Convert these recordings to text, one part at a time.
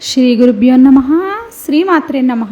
శ్రీ గురుభ్యో నమ శ్రీమాత్రే నమ.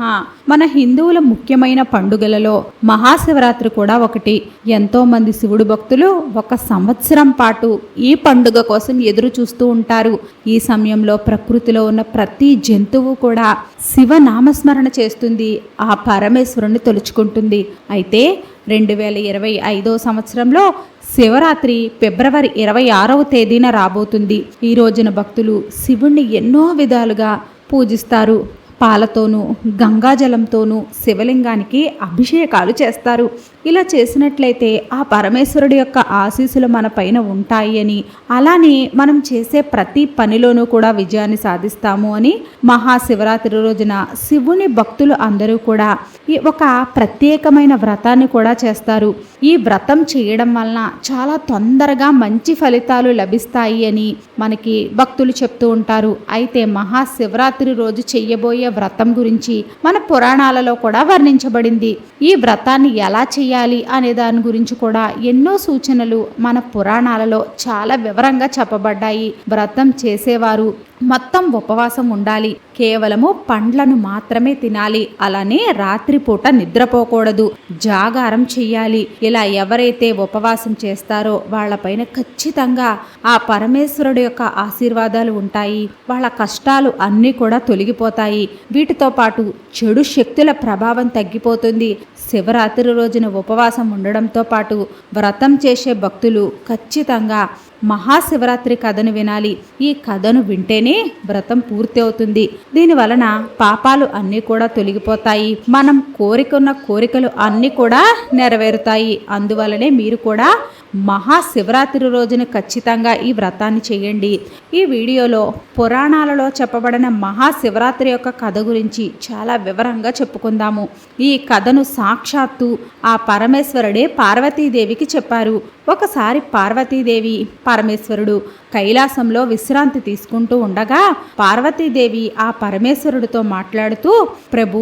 మన హిందువుల ముఖ్యమైన పండుగలలో మహాశివరాత్రి కూడా ఒకటి. ఎంతో మంది శివుడు భక్తులు ఒక సంవత్సరం పాటు ఈ పండుగ కోసం ఎదురు చూస్తూ ఉంటారు. ఈ సమయంలో ప్రకృతిలో ఉన్న ప్రతి జంతువు కూడా శివ నామస్మరణ చేస్తుంది. ఆ పరమేశ్వరుని తలుచుకుంటుంది. అయితే రెండు వేల ఇరవై ఐదో సంవత్సరంలో శివరాత్రి ఫిబ్రవరి ఇరవై ఆరవ తేదీన రాబోతుంది. ఈ రోజున భక్తులు శివుణ్ణి ఎన్నో విధాలుగా పూజిస్తారు. పాలతోనూ గంగాజలంతోనూ శివలింగానికి అభిషేకాలు చేస్తారు. ఇలా చేసినట్లయితే ఆ పరమేశ్వరుడి యొక్క ఆశీస్సులు మన పైన ఉంటాయి అని అలానే మనం చేసే ప్రతి పనిలోనూ కూడా విజయాన్ని సాధిస్తాము అని మహాశివరాత్రి రోజున శివుని భక్తులు అందరూ కూడా ఒక ప్రత్యేకమైన వ్రతాన్ని కూడా చేస్తారు. ఈ వ్రతం చేయడం వలన చాలా తొందరగా మంచి ఫలితాలు లభిస్తాయి అని మనకి భక్తులు చెప్తూ ఉంటారు. అయితే మహాశివరాత్రి రోజు చెయ్యబోయే వ్రతం గురించి మన పురాణాలలో కూడా వర్ణించబడింది. ఈ వ్రతాన్ని ఎలా చేయాలి అనే దాని గురించి కూడా ఎన్నో సూచనలు మన పురాణాలలో చాలా వివరంగా చెప్పబడ్డాయి. వ్రతం చేసేవారు మొత్తం ఉపవాసం ఉండాలి. కేవలము పండ్లను మాత్రమే తినాలి. అలానే రాత్రిపూట నిద్రపోకూడదు. జాగారం చెయ్యాలి. ఇలా ఎవరైతే ఉపవాసం చేస్తారో వాళ్ళపైన ఖచ్చితంగా ఆ పరమేశ్వరుడు యొక్క ఆశీర్వాదాలు ఉంటాయి. వాళ్ళ కష్టాలు అన్నీ కూడా తొలగిపోతాయి. వీటితో పాటు చెడు శక్తుల ప్రభావం తగ్గిపోతుంది. శివరాత్రి రోజున ఉపవాసం ఉండడంతో పాటు వ్రతం చేసే భక్తులు ఖచ్చితంగా మహాశివరాత్రి కథను వినాలి. ఈ కథను వింటేనే వ్రతం పూర్తి అవుతుంది దీని వలన పాపాలు అన్నీ కూడా తొలగిపోతాయి. మనం కోరికున్న కోరికలు అన్నీ కూడా నెరవేరుతాయి. అందువలనే మీరు కూడా మహాశివరాత్రి రోజున ఖచ్చితంగా ఈ వ్రతాన్ని చేయండి. ఈ వీడియోలో పురాణాలలో చెప్పబడిన మహాశివరాత్రి యొక్క కథ గురించి చాలా వివరంగా చెప్పుకుందాము. ఈ కథను సాక్షాత్తు ఆ పరమేశ్వరుడే పార్వతీదేవికి చెప్పారు. ఒకసారి పార్వతీదేవి పరమేశ్వరుడు కైలాసంలో విశ్రాంతి తీసుకుంటూ ఉండగా పార్వతీదేవి ఆ పరమేశ్వరుడితో మాట్లాడుతూ ప్రభు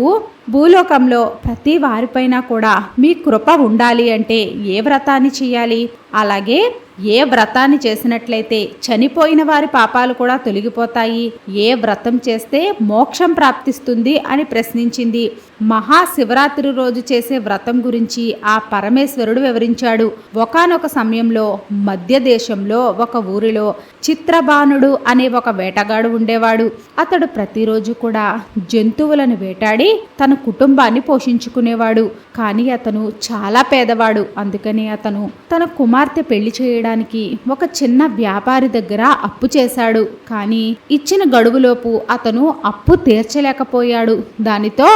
భూలోకంలో ప్రతి వారిపైన కూడా మీ కృప ఉండాలి అంటే ఏ వ్రతాన్ని చేయాలి అలాగే ఏ వ్రతాన్ని చేసినట్లయితే చనిపోయిన వారి పాపాలు కూడా తొలగిపోతాయి. ఏ వ్రతం చేస్తే మోక్షం ప్రాప్తిస్తుంది అని ప్రశ్నించింది. మహాశివరాత్రి రోజు చేసే వ్రతం గురించి ఆ పరమేశ్వరుడు వివరించాడు. ఒకనొక సమయంలో మధ్య దేశంలో ఒక ఊరిలో చిత్రబాణుడు అనే ఒక వేటగాడు ఉండేవాడు. అతడు ప్రతిరోజు కూడా జంతువులను వేటాడి తన కుటుంబాన్ని పోషించుకునేవాడు. కానీ అతను చాలా పేదవాడు. అందుకని అతను తన కుమార్తె పెళ్ళి చేయడం చేయడానికి ఒక చిన్న వ్యాపారి దగ్గర అప్పు చేశాడు. కానీ ఇచ్చిన గడువులోపు అతను అప్పు తీర్చలేకపోయాడు. దానితో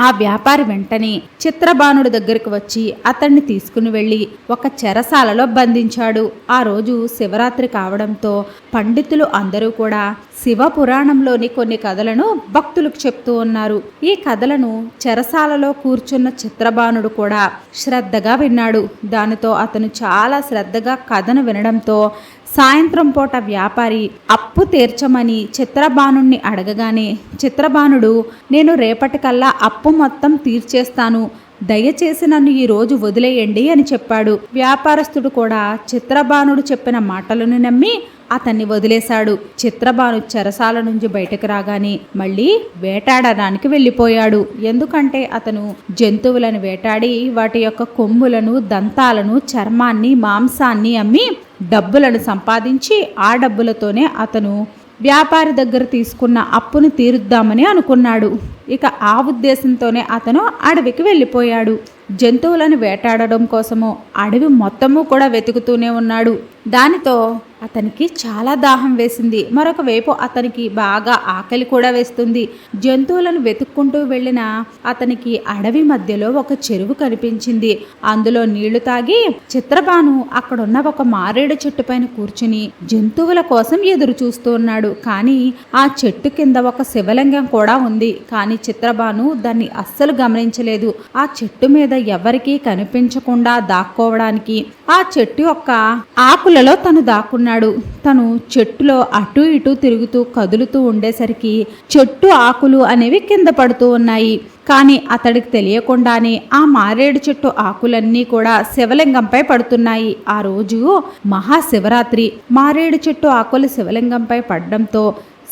ఆ వ్యాపారి వెంటనే చిత్రబాణుడి దగ్గరికి వచ్చి అతన్ని తీసుకుని వెళ్ళి ఒక చెరసాలలో బంధించాడు. ఆ రోజు శివరాత్రి కావడంతో పండితులు అందరూ కూడా శివ పురాణంలోని కొన్ని కథలను భక్తులకు చెప్తూ ఉన్నారు. ఈ కథలను చెరసాలలో కూర్చున్న చిత్రబాణుడు కూడా శ్రద్ధగా విన్నాడు. దానితో అతను చాలా శ్రద్ధగా కథను వినడంతో సాయంత్రం పూట వ్యాపారి అప్పు తీర్చమని చిత్రబాణుణ్ణి అడగగానే చిత్రబాణుడు నేను రేపటికల్లా అప్పు మొత్తం తీర్చేస్తాను. దయచేసి నన్ను ఈ రోజు వదిలేయండి అని చెప్పాడు. వ్యాపారస్తుడు కూడా చిత్రబాణుడు చెప్పిన మాటలను నమ్మి అతన్ని వదిలేశాడు. చిత్రబాను చెరసాల నుంచి బయటకు రాగానే మళ్ళీ వేటాడడానికి వెళ్ళిపోయాడు. ఎందుకంటే అతను జంతువులను వేటాడి వాటి యొక్క కొమ్ములను దంతాలను చర్మాన్ని మాంసాన్ని అమ్మి డబ్బులను సంపాదించి ఆ డబ్బులతోనే అతను వ్యాపారి దగ్గర తీసుకున్న అప్పును తీరుద్దామని అనుకున్నాడు. ఇక ఆ ఉద్దేశంతోనే అతను అడవికి వెళ్ళిపోయాడు. జంతువులను వేటాడడం కోసము అడవి మొత్తము కూడా వెతుకుతూనే ఉన్నాడు. దానితో అతనికి చాలా దాహం వేసింది. మరొక వైపు అతనికి బాగా ఆకలి కూడా వేస్తుంది. జంతువులను వెతుక్కుంటూ వెళ్ళిన అతనికి అడవి మధ్యలో ఒక చెరువు కనిపించింది. అందులో నీళ్ళు తాగి చిత్రబాను అక్కడున్న ఒక మారేడు చెట్టు పైన కూర్చుని జంతువుల కోసం ఎదురు చూస్తూ ఉన్నాడు. కానీ ఆ చెట్టు కింద ఒక శివలింగం కూడా ఉంది. కానీ చిత్రబాను దాన్ని అస్సలు గమనించలేదు. ఆ చెట్టు మీద ఎవరికీ కనిపించకుండా దాక్కోవడానికి ఆ చెట్టు యొక్క ఆకులలో తను దాక్కున్నాడు. అన్నాడు తను చెట్టులో అటు ఇటు తిరుగుతూ కదులుతూ ఉండేసరికి చెట్టు ఆకులు అనేవి కింద పడుతూ ఉన్నాయి. కానీ అతడికి తెలియకుండానే ఆ మారేడు చెట్టు ఆకులన్నీ కూడా శివలింగంపై పడుతున్నాయి. ఆ రోజు మహాశివరాత్రి. మారేడు చెట్టు ఆకులు శివలింగంపై పడడంతో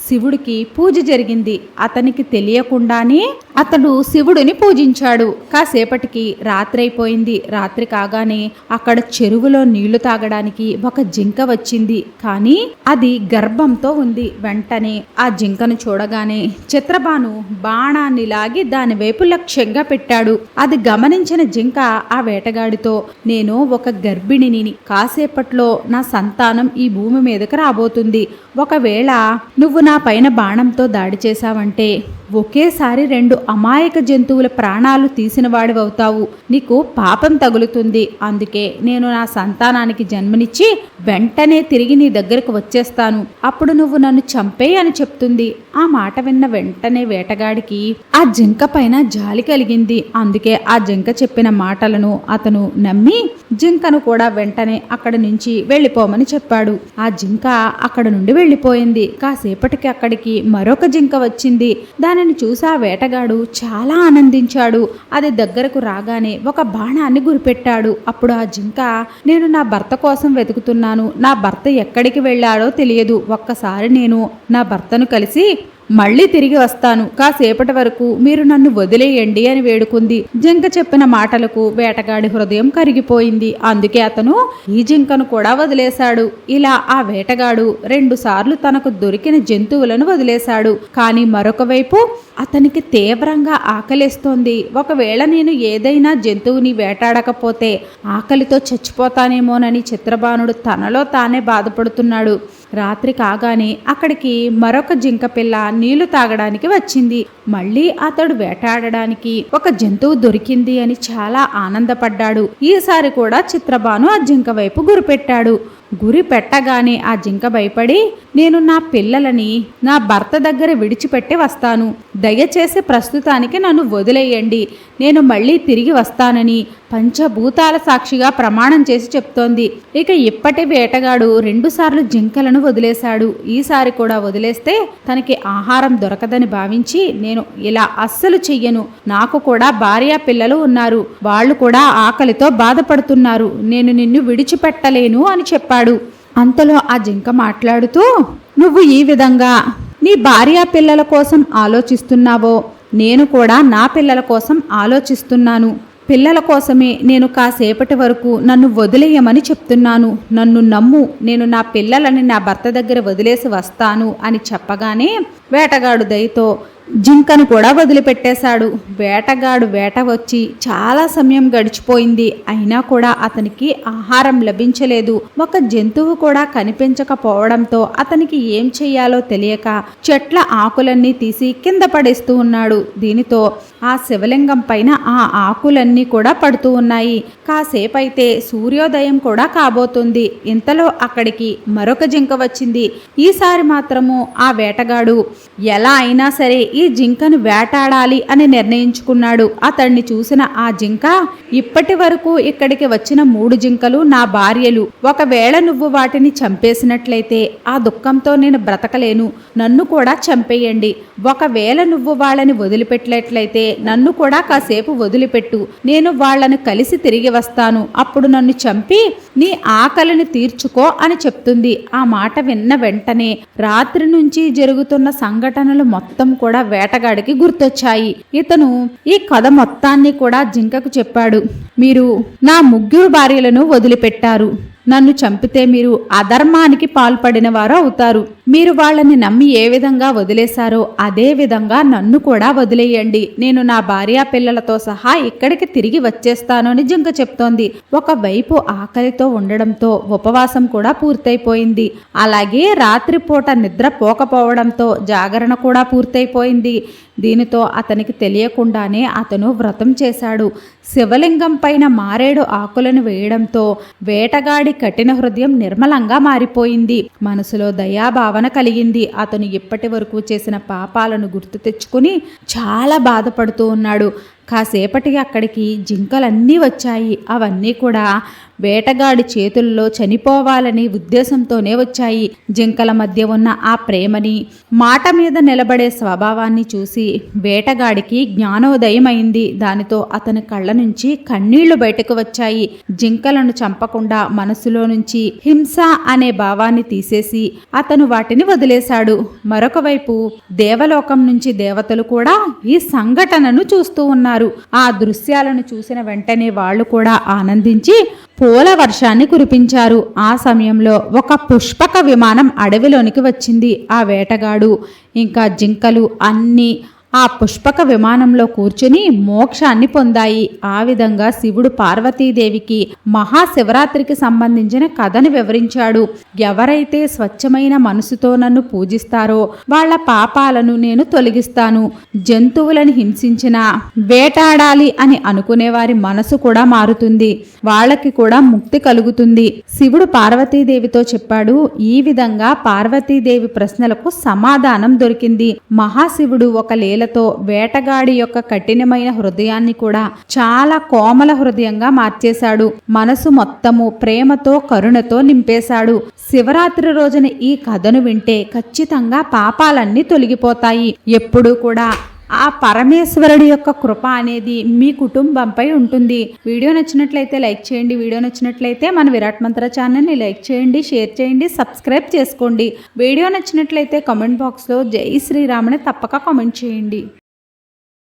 శివుడికి పూజ జరిగింది. అతనికి తెలియకుండానే అతడు శివుడిని పూజించాడు. కాసేపటికి రాత్రైపోయింది. రాత్రి కాగానే అక్కడ చెరువులో నీళ్ళు తాగడానికి ఒక జింక వచ్చింది. కానీ అది గర్భంతో ఉంది. వెంటనే ఆ జింకను చూడగానే చిత్రబాను బాణాన్ని లాగి దాని వైపు లక్ష్యంగా పెట్టాడు. అది గమనించిన జింక ఆ వేటగాడితో నేను ఒక గర్భిణిని కాసేపట్లో నా సంతానం ఈ భూమి మీదకి రాబోతుంది. ఒకవేళ నువ్వు నా పైన బాణంతో దాడి చేశావంటే ఒకేసారి రెండు అమాయక జంతువుల ప్రాణాలు తీసిన అవుతావు నీకు పాపం తగులుతుంది. అందుకే నేను నా సంతానానికి జన్మనిచ్చి వెంటనే తిరిగి నీ దగ్గరకు వచ్చేస్తాను. అప్పుడు నువ్వు నన్ను చంపే అని చెప్తుంది. ఆ మాట విన్న వెంటనే వేటగాడికి ఆ జింక పైన జాలి కలిగింది. అందుకే ఆ జింక చెప్పిన మాటలను అతను నమ్మి జింకను కూడా వెంటనే అక్కడి నుంచి వెళ్ళిపోమని చెప్పాడు. ఆ జింక అక్కడ నుండి వెళ్ళిపోయింది. కాసేపటికి అక్కడికి మరొక జింక వచ్చింది. దాని దానిని చూసా వేటగాడు చాలా ఆనందించాడు. అది దగ్గరకు రాగానే ఒక బాణాన్ని గురిపెట్టాడు. అప్పుడు ఆ జింక నేను నా భర్త కోసం వెతుకుతున్నాను. నా భర్త ఎక్కడికి వెళ్ళాడో తెలియదు. ఒక్కసారి నేను నా భర్తను కలిసి మళ్ళీ తిరిగి వస్తాను. కాసేపటి వరకు మీరు నన్ను వదిలేయండి అని వేడుకుంది. జింక చెప్పిన మాటలకు వేటగాడి హృదయం కరిగిపోయింది. అందుకే అతను ఈ జింకను కూడా వదిలేశాడు. ఇలా ఆ వేటగాడు రెండు సార్లు తనకు దొరికిన జంతువులను వదిలేశాడు. కానీ మరొక వైపు అతనికి తీవ్రంగా ఆకలిస్తోంది. ఒకవేళ నేను ఏదైనా జంతువుని వేటాడకపోతే ఆకలితో చచ్చిపోతానేమోనని చిత్రబాణుడు తనలో తానే బాధపడుతున్నాడు. రాత్రి కాగానే అక్కడికి మరొక జింక పిల్ల నీళ్ళు తాగడానికి వచ్చింది. మళ్ళీ అతడు వేటాడడానికి ఒక జంతువు దొరికింది అని చాలా ఆనందపడ్డాడు. ఈసారి కూడా చిత్రబాను ఆ జింక వైపు గురిపెట్టాడు గురి పెట్టగానే ఆ జింక భయపడి నేను నా పిల్లలని నా భర్త దగ్గర విడిచిపెట్టి వస్తాను. దయచేసి ప్రస్తుతానికి నన్ను వదిలేయండి. నేను మళ్ళీ తిరిగి వస్తానని పంచభూతాల సాక్షిగా ప్రమాణం చేసి చెప్తోంది. ఇక ఇప్పటి వేటగాడు రెండుసార్లు జింకలను వదిలేశాడు. ఈసారి కూడా వదిలేస్తే తనకి ఆహారం దొరకదని భావించి నేను ఇలా అస్సలు చెయ్యను. నాకు కూడా భార్య పిల్లలు ఉన్నారు. వాళ్ళు కూడా ఆకలితో బాధపడుతున్నారు. నేను నిన్ను విడిచిపెట్టలేను అని చెప్పాడు. అంతలో ఆ జింక మాట్లాడుతూ నువ్వు ఈ విధంగా నీ భార్య పిల్లల కోసం ఆలోచిస్తున్నావో? నేను కూడా నా పిల్లల కోసం ఆలోచిస్తున్నాను. పిల్లల కోసమే నేను కాసేపటి వరకు నన్ను వదిలేయమని చెప్తున్నాను. నన్ను నమ్ము నేను నా పిల్లలని నా భర్త దగ్గర వదిలేసి వస్తాను అని చెప్పగానే వేటగాడు దయతో జింకను కూడా వదిలిపెట్టేశాడు. వేటగాడు వేట వచ్చి చాలా సమయం గడిచిపోయింది. అయినా కూడా అతనికి ఆహారం లభించలేదు. ఒక జంతువు కూడా కనిపించకపోవడంతో అతనికి ఏం చెయ్యాలో తెలియక చెట్ల ఆకులన్నీ తీసి కింద పడేస్తూ ఉన్నాడు. దీనితో ఆ శివలింగం పైన ఆ ఆకులన్నీ కూడా పడుతూ ఉన్నాయి. కాసేపైతే సూర్యోదయం కూడా కాబోతుంది. ఇంతలో అక్కడికి మరొక జింక వచ్చింది. ఈసారి మాత్రము ఆ వేటగాడు ఎలా అయినా సరే ఈ జింకను వేటాడాలి అని నిర్ణయించుకున్నాడు. అతన్ని చూసిన ఆ జింక ఇప్పటి వరకు ఇక్కడికి వచ్చిన మూడు జింకలు నా భార్యలు. ఒకవేళ నువ్వు వాటిని చంపేసినట్లయితే ఆ దుఃఖంతో నేను బ్రతకలేను. నన్ను కూడా చంపేయండి. ఒకవేళ నువ్వు వాళ్ళని వదిలిపెట్టినట్లయితే నన్ను కూడా కాసేపు వదిలిపెట్టు. నేను వాళ్ళను కలిసి తిరిగి వస్తాను. అప్పుడు నన్ను చంపి నీ ఆకలిని తీర్చుకో అని చెప్తుంది. ఆ మాట విన్న వెంటనే రాత్రి నుంచి జరుగుతున్న సంఘటనలు మొత్తం కూడా వేటగాడికి గుర్తొచ్చాయి. ఇతను ఈ కథ మొత్తాన్ని కూడా జింకకు చెప్పాడు. మీరు నా ముగ్గురు భార్యలను వదిలిపెట్టారు. నన్ను చంపితే మీరు అధర్మానికి పాల్పడిన వారు అవుతారు. మీరు వాళ్ళని నమ్మి ఏ విధంగా వదిలేశారో అదే విధంగా నన్ను కూడా వదిలేయండి. నేను నా భార్య పిల్లలతో సహా ఇక్కడికి తిరిగి వచ్చేస్తాను అని జింక చెప్తోంది. ఒకవైపు ఆకలితో ఉండడంతో ఉపవాసం కూడా పూర్తయిపోయింది. అలాగే రాత్రిపూట నిద్ర పోకపోవడంతో జాగరణ కూడా పూర్తయిపోయింది. దీనితో అతనికి తెలియకుండానే అతను వ్రతం చేశాడు. శివలింగం పైన మారేడు ఆకులను వేయడంతో వేటగాడి కఠిన హృదయం నిర్మలంగా మారిపోయింది. మనసులో దయాభావన కలిగింది. అతను ఇప్పటి వరకు చేసిన పాపాలను గుర్తు తెచ్చుకుని చాలా బాధపడుతూ ఉన్నాడు. కాసేపటికి అక్కడికి జింకలన్నీ వచ్చాయి. అవన్నీ కూడా వేటగాడి చేతుల్లో చనిపోవాలని ఉద్దేశంతోనే వచ్చాయి. జింకల మధ్య ఉన్న ఆ ప్రేమని మాట మీద నిలబడే స్వభావాన్ని చూసి వేటగాడికి జ్ఞానోదయం అయింది దానితో అతని కళ్ళ నుంచి కన్నీళ్ళు బయటకు వచ్చాయి. జింకలను చంపకుండా మనసులో నుంచి హింస అనే భావాన్ని తీసేసి అతను వాటిని వదిలేశాడు. మరొక వైపు దేవలోకం నుంచి దేవతలు కూడా ఈ సంఘటనను చూస్తూ ఉన్నారు. ఆ దృశ్యాలను చూసిన వెంటనే వాళ్ళు కూడా ఆనందించి పూల వర్షాన్ని కురిపించారు. ఆ సమయంలో ఒక పుష్పక విమానం అడవిలోనికి వచ్చింది. ఆ వేటగాడు ఇంకా జింకలు అన్నీ ఆ పుష్పక విమానంలో కూర్చుని మోక్షాన్ని పొందాయి. ఆ విధంగా శివుడు పార్వతీదేవికి మహాశివరాత్రికి సంబంధించిన కథను వివరించాడు. ఎవరైతే స్వచ్ఛమైన మనసుతో నన్ను పూజిస్తారో వాళ్ళ పాపాలను నేను తొలగిస్తాను. జంతువులను హింసించిన వేటాడాలి అని అనుకునే వారి మనసు కూడా మారుతుంది. వాళ్ళకి కూడా ముక్తి కలుగుతుంది. శివుడు పార్వతీదేవితో చెప్పాడు ఈ విధంగా పార్వతీదేవి ప్రశ్నలకు సమాధానం దొరికింది. మహాశివుడు ఒక లీలతో వేటగాడి యొక్క కఠినమైన హృదయాన్ని కూడా చాలా కోమల హృదయంగా మార్చేశాడు. మనసు మొత్తము ప్రేమతో కరుణతో నింపేశాడు. శివరాత్రి రోజున ఈ కథను వింటే ఖచ్చితంగా పాపాలన్నీ తొలగిపోతాయి. ఎప్పుడూ కూడా ఆ పరమేశ్వరుడి యొక్క కృప అనేది మీ కుటుంబంపై ఉంటుంది. వీడియో నచ్చినట్లయితే లైక్ చేయండి. వీడియో నచ్చినట్లయితే మన విరాట్ మంత్ర ఛానల్ని లైక్ చేయండి షేర్ చేయండి సబ్స్క్రైబ్ చేసుకోండి. వీడియో నచ్చినట్లయితే కామెంట్ బాక్స్లో జై శ్రీరామని తప్పక కామెంట్ చేయండి.